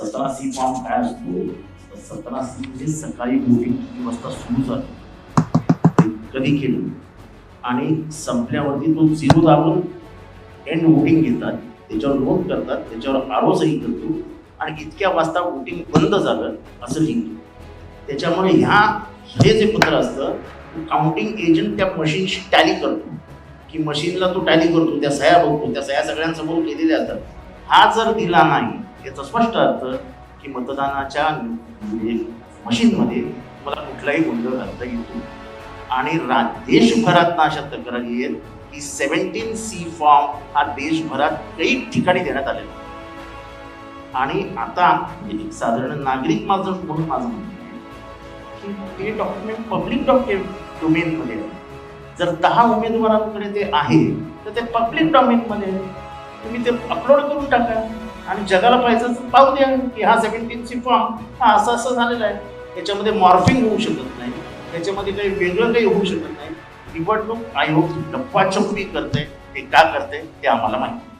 सतरा C form काय असतो सतरा सी म्हणजे सकाळी बोटिंग किती वाजता सुरू झालं कधी केलं? आणि संपल्यावरती तो झिरो दाबून एंड वोटिंग घेतात. त्याच्यावर नोट करतात. त्याच्यावर आरोसही करतो. आणि इतक्या वाजता वोटिंग बंद झालं असं लिहितो त्याच्यामुळे ह्या हे जे पत्र असतं काउंटिंग एजंट त्या मशीनशी टॅली करतो. की मशीनला तो टॅली करतो. त्या सह्या बघतो. त्या सह्या सगळ्यांसमोर केलेल्या असतात. हा जर दिला नाही याचा स्पष्ट अर्थ की मतदानाच्या मशीनमध्ये मला कुठलाही गोंधळ घालता येतो आणि रा देशभरात अशा तक्रारी आहेत की सेव्हन्टीन सी फॉर्म हा देशभरात काही ठिकाणी देण्यात आलेला आणि आता एक साधारण नागरिक माझं म्हणून माझं म्हणणं आहे की हे डॉक्युमेंट पब्लिक डॉक्युमेंट डोमेनमध्ये जर दहा उमेदवारांकडे ते आहे तर ते पब्लिक डोमेनमध्ये तुम्ही ते अपलोड करून टाका. आणि जगाला पाहिजे पाहू द्या की हा सेव्हन्टीन फॉर्म हा असं असं झालेला आहे. याच्यामध्ये मॉर्फिंग होऊ शकत नाही. त्याच्यामध्ये काही वेगळं काही होऊ शकत नाही. निवडणूक आयोग लप्पाछप्पी करते. ते का करते ते आम्हाला माहिती